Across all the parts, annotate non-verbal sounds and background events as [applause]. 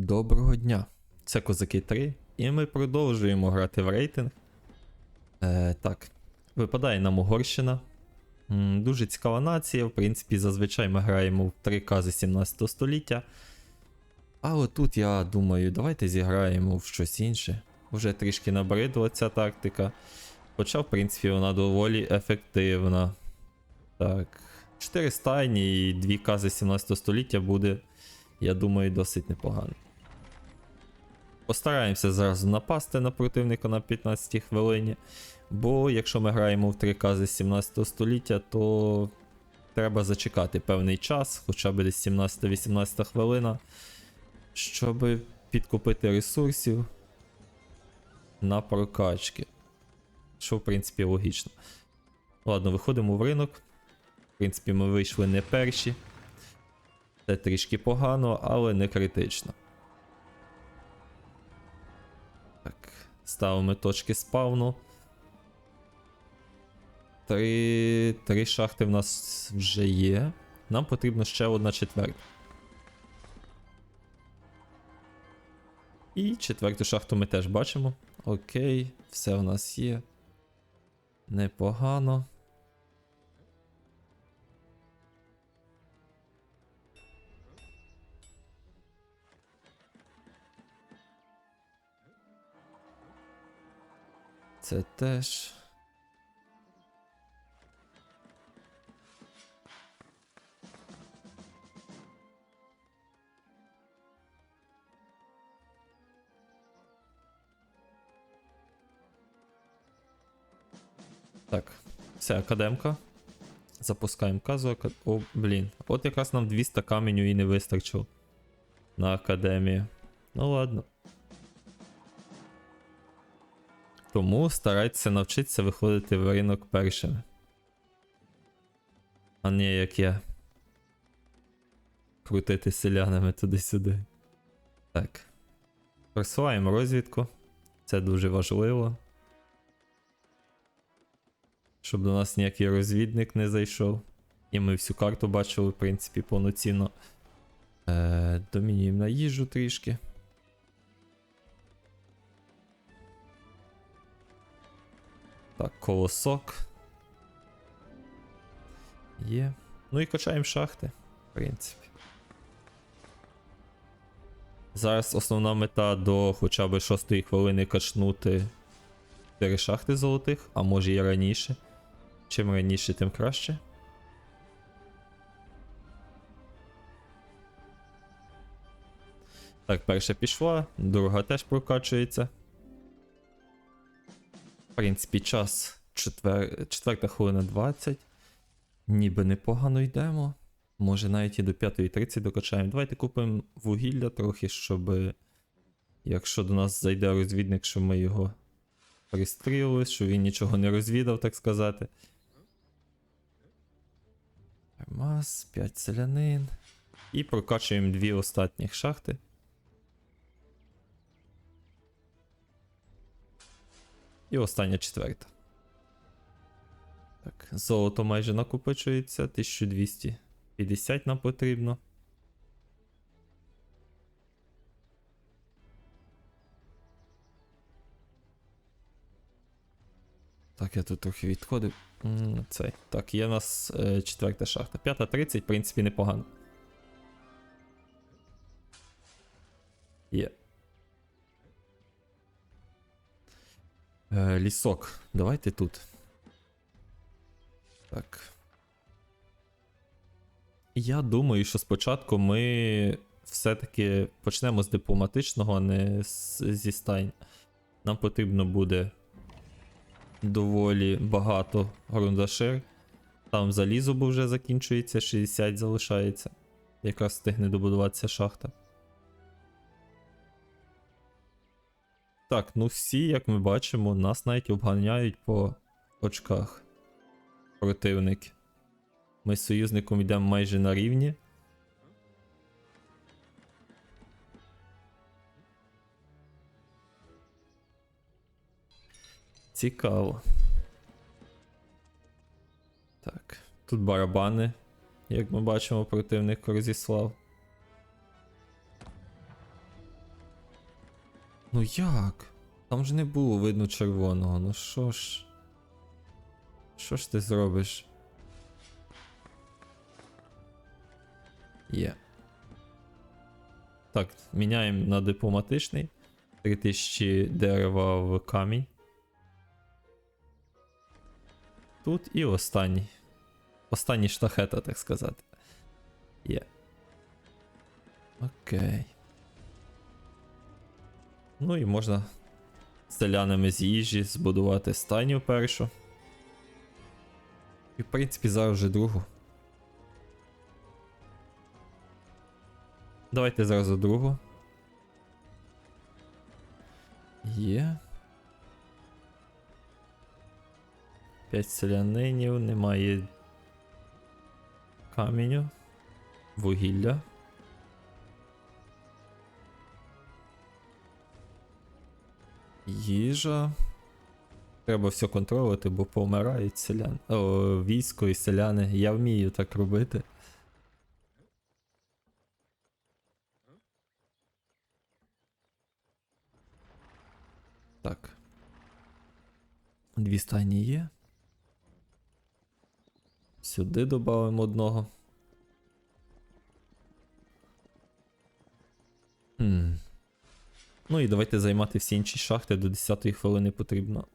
Доброго дня! Це Козаки 3, і ми продовжуємо грати в рейтинг. Е, так, випадає нам Угорщина. М, дуже цікава нація. В принципі, зазвичай ми граємо в 3К з 17 століття. А от тут я думаю, давайте зіграємо в щось інше. Вже трішки набридла ця тактика. Хоча, в принципі, вона доволі ефективна. Так. 4 стайні і 2К з 17 століття буде, я думаю, досить непогано. Постараємося зразу напасти на противника на 15 хвилині. Бо якщо ми граємо в 3К з 17 століття, то треба зачекати певний час, хоча б десь 17-18 хвилина, щоб підкупити ресурсів на прокачки. Що, в принципі, логічно. Ладно, виходимо в ринок. В принципі, ми вийшли не перші. Це трішки погано, але не критично. Ставимо точки спавну. Три, три шахти в нас вже є. Нам потрібно ще одна четверта. І четверту шахту ми теж бачимо. Окей, все у нас є. Непогано. Це теж. Так, все, академка. Запускаємо казу. О, блін. От якраз нам 200 каменю і не вистачило. На академію. Ну ладно. Тому старайтеся навчитися виходити в ринок першими. А не як я. Крутити селянами туди-сюди. Так. Просуваємо розвідку. Це дуже важливо. Щоб до нас ніякий розвідник не зайшов. І ми всю карту бачили, в принципі, повноцінно. Е, домінюємо на їжу трішки. Так, колосок. Є. Ну і качаємо шахти, в принципі. Зараз основна мета до хоча б 6 хвилини качнути 4 шахти золотих, а може і раніше. Чим раніше, тим краще. Так, перша пішла, друга теж прокачується. Принципі, час четвер... четверта хвилина 20. Ніби непогано йдемо. Може навіть і до 5.30 докачаємо. Давайте купимо вугілля трохи, щоб. Якщо до нас зайде розвідник, щоб ми його пристрілили, що він нічого не розвідав, так сказати. Мас, 5 селянин. І прокачуємо дві останніх шахти. І остання четверта. Так, золото майже накопичується, 1250 нам потрібно. Так, я тут трохи відходив. Цей. Так, є у нас е, четверта шахта. П'ята 30, в принципі, непогано. Є. Е, лісок. Давайте тут. Так. Я думаю, що спочатку ми все-таки почнемо з дипломатичного, а не з, зі стайн. Нам потрібно буде доволі багато грундашир. Там залізо бо вже закінчується, 60 залишається. Якраз встигне добудуватися шахта. Так, ну всі, як ми бачимо, нас навіть обганяють по очках. Противники. Ми з союзником йдемо майже на рівні. Цікаво. Так, тут барабани, як ми бачимо, противник розіслав. Ну як? Там ж не було видно червоного. Ну що ж. Що ж ти зробиш? Є. Так, міняємо на дипломатичний. 3000 дерева в камінь. Тут і останній. Останній штахета, так сказати. Є. Окей. Ну і можна селянами з їжі збудувати стайню першу. І в принципі зараз вже другу. Давайте зразу другу. Є. П'ять селянинів, немає каменю, вугілля. Їжа. Треба все контролювати, бо помирають селяни. О, військо і селяни. Я вмію так робити. Так. Дві стайні є. Сюди додамо одного. Ну і давайте займати всі інші шахти до 10 хвилини потрібно.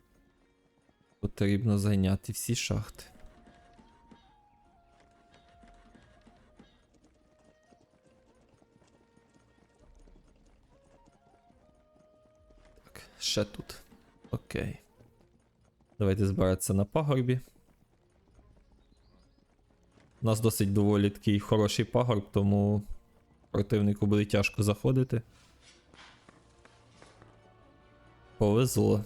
Потрібно зайняти всі шахти. Так, ще тут. Окей. Давайте збиратися на пагорбі. У нас досить доволі такий хороший пагорб, тому противнику буде тяжко заходити. Повезло.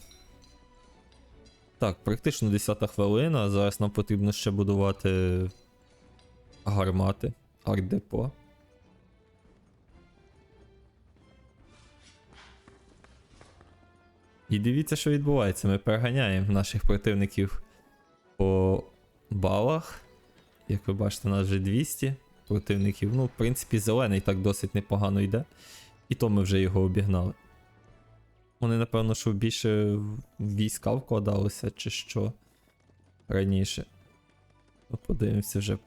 Так, практично 10 хвилина. Зараз нам потрібно ще будувати гармати, арт-депо. І дивіться, що відбувається. Ми переганяємо наших противників по балах. Як ви бачите, нас вже 200 противників. Ну, в принципі, зелений так досить непогано йде. І то ми вже його обігнали. Вони, напевно, що більше війська вкладалися, чи що раніше. Ну, подивимося вже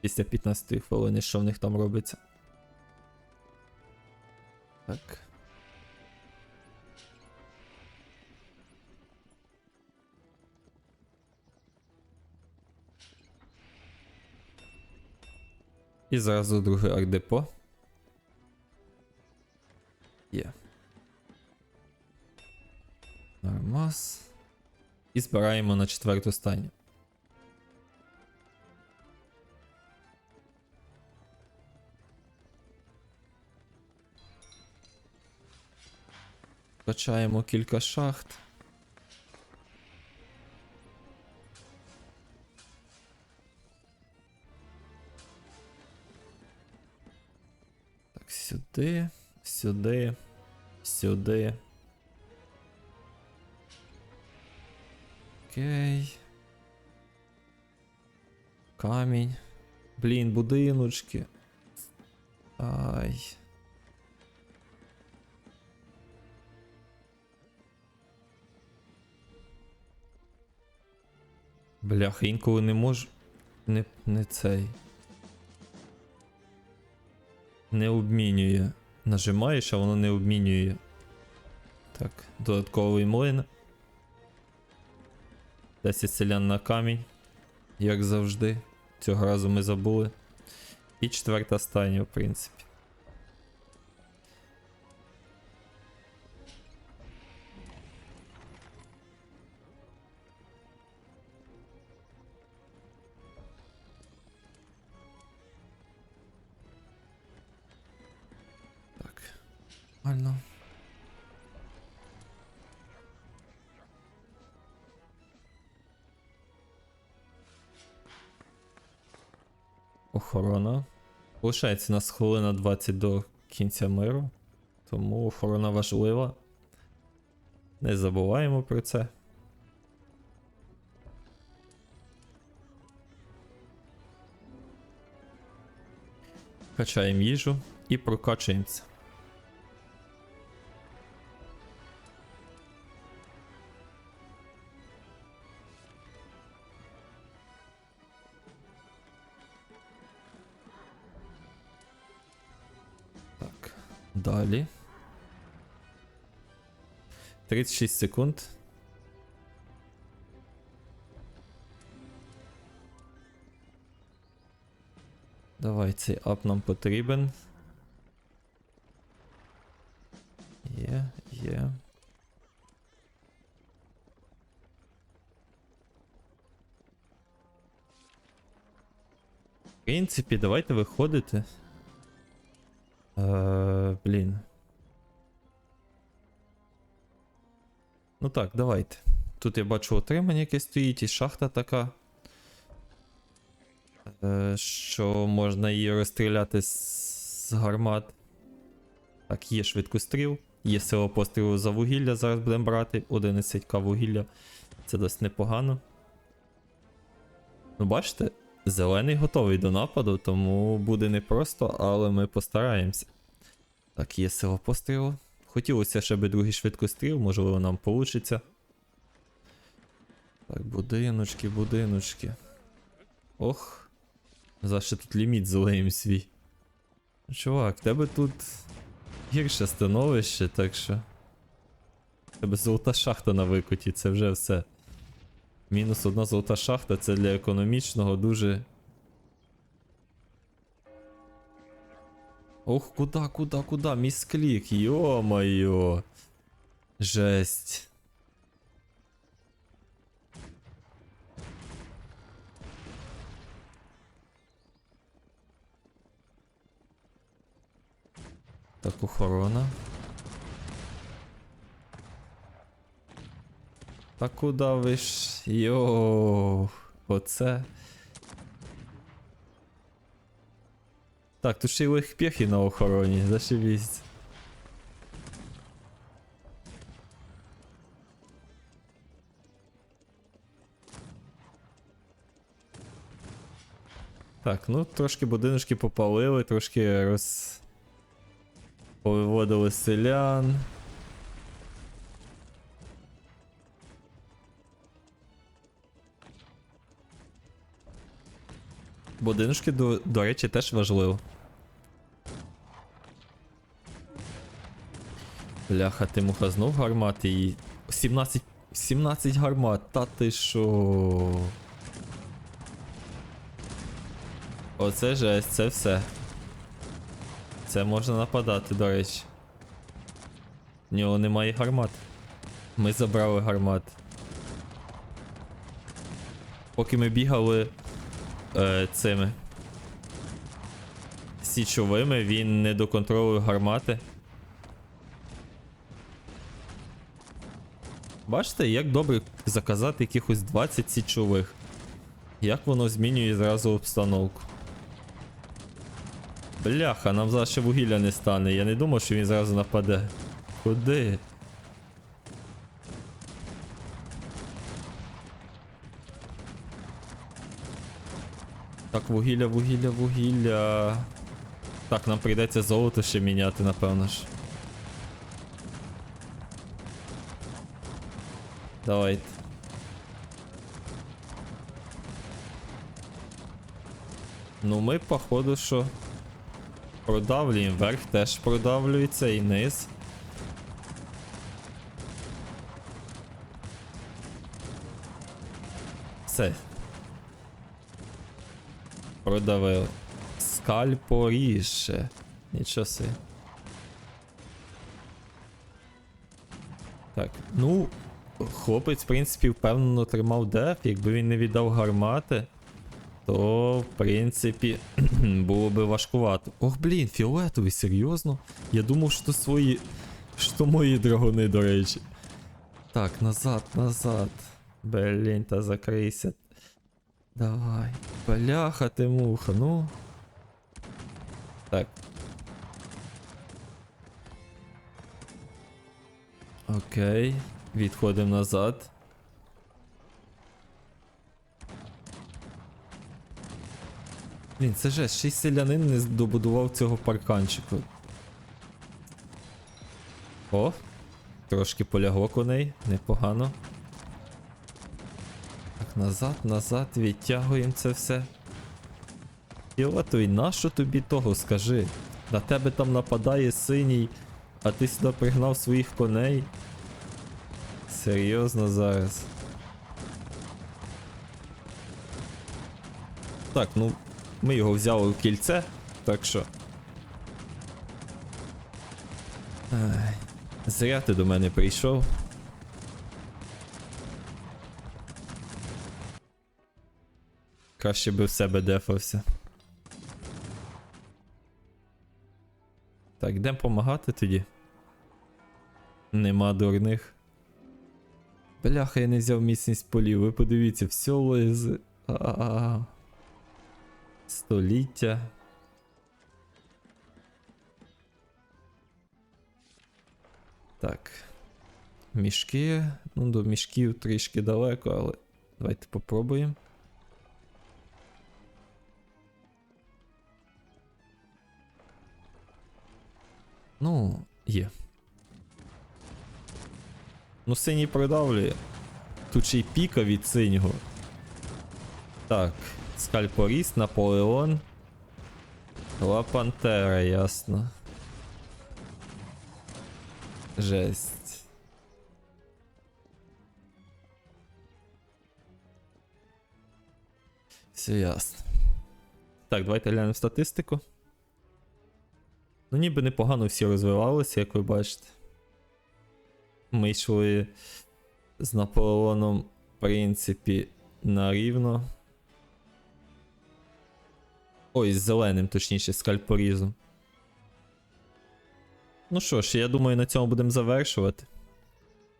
після 15 хвилини, що в них там робиться. Так. І зразу друге ардепо. Є. Нормас. І збираємо на четверту стайню. Качаємо кілька шахт. Так, сюди, сюди, сюди. Окей. Камінь. Блін, будиночки. Ай. Бляха, інколи не можу. Не, не цей. Не обмінює. Нажимаєш, а воно не обмінює. Так, додатковий млин. 10 селян на камінь, як завжди. Цього разу ми забули. І четверта стайня, в принципі. Охорона. Лишається нас хвилина 20 до кінця миру. Тому охорона важлива. Не забуваємо про це. Качаємо їжу і прокачуємося. Далі. 36 секунд. Давай, цей ап нам потрібен. Є, є. В принципі, давайте виходити. Е, блін. Ну так, давайте. Тут я бачу отримання, яке стоїть, і шахта така. Е, що можна її розстріляти з, гармат. Так, є швидкостріл, є сила пострілу за вугілля, зараз будемо брати. 11к вугілля. Це досить непогано. Ну, бачите, зелений готовий до нападу, тому буде непросто, але ми постараємося. Так, є сила пострілу. Хотілося ще би другий швидкостріл, можливо, нам вийде. Так, будиночки, будиночки. Ох. За що тут ліміт залеєм свій. Ну, Чувак, в тебе тут гірше становище, так що. В Тебе золота шахта на викуті, це вже все. Мінус одна золота шахта це для економічного дуже. Ох, куда, куда, куда? Місклік, йо-моє. Жесть. Так, охорона. Та куда ви ж. Йоу. Оце. Так, тут ще й легпехи на охороні, зашибісь. Так, ну трошки будиночки попалили, трошки роз. Повиводили селян. Будиночки, до, до речі, теж важливо. Бляха, ти муха знов гармати і. 17. 17 гармат, та ти шо. Оце жесть, це все. Це можна нападати, до речі. В нього немає гармат. Ми забрали гармат. Поки ми бігали е, цими січовими, він не доконтролює гармати. Бачите, як добре заказати якихось 20 січових. Як воно змінює зразу обстановку. Бляха, нам зараз ще вугілля не стане. Я не думав, що він зразу нападе. Куди? Так, вугілля, вугілля, вугілля. Так, нам прийдеться золото ще міняти, напевно ж. Давайте. Ну ми, походу, що. Продавлюємо, верх теж продавлюється і низ. Все. Продавили. Скальпоріше. Нічого си. Так, ну. Хлопець, в принципі, впевнено тримав деф, якби він не віддав гармати то в принципі [clears throat] було би важкувато. Ох, блін, фіолетовий, серйозно? Я думав, що свої. Що мої драгони, до речі. Так, назад, назад. Блін, та закрийся. Давай. Бляха ти муха, ну. Так. Окей. Відходимо назад. Блін, це жесть, ще й селянин не добудував цього парканчику. О, трошки полягло коней, непогано. Так, назад, назад, відтягуємо це все. Фіолетовий, нащо тобі того, скажи? На тебе там нападає синій, а ти сюди пригнав своїх коней. Серйозно зараз. Так, ну, ми його взяли в кільце, так що. Ай, зря ти до мене прийшов. Краще би в себе дефався. Так, йдемо помагати тоді. Нема дурних. Бляха, я не взяв міцність полів. Ви подивіться, все лизе. А-а-а. Століття. Так. Мішки. Ну, до мішків трішки далеко, але давайте попробуємо. Ну, є. Ну, синій придавлює. Тут ще й піка від синього. Так, скальпоріст, Наполеон. Ла Пантера, ясно. Жесть. Все ясно. Так, давайте глянемо статистику. Ну, ніби непогано всі розвивалися, як ви бачите. Ми йшли з Наполеоном, в принципі, на рівно. Ой, з зеленим, точніше, скальпорізом. Ну що ж, я думаю, на цьому будемо завершувати.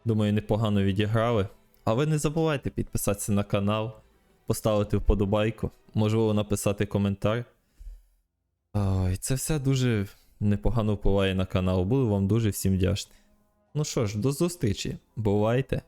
Думаю, непогано відіграли. А ви не забувайте підписатися на канал, поставити вподобайку, можливо, написати коментар. Ой, це все дуже непогано впливає на канал. Буду вам дуже всім вдячний. Ну що ж, до зустрічі. Бувайте!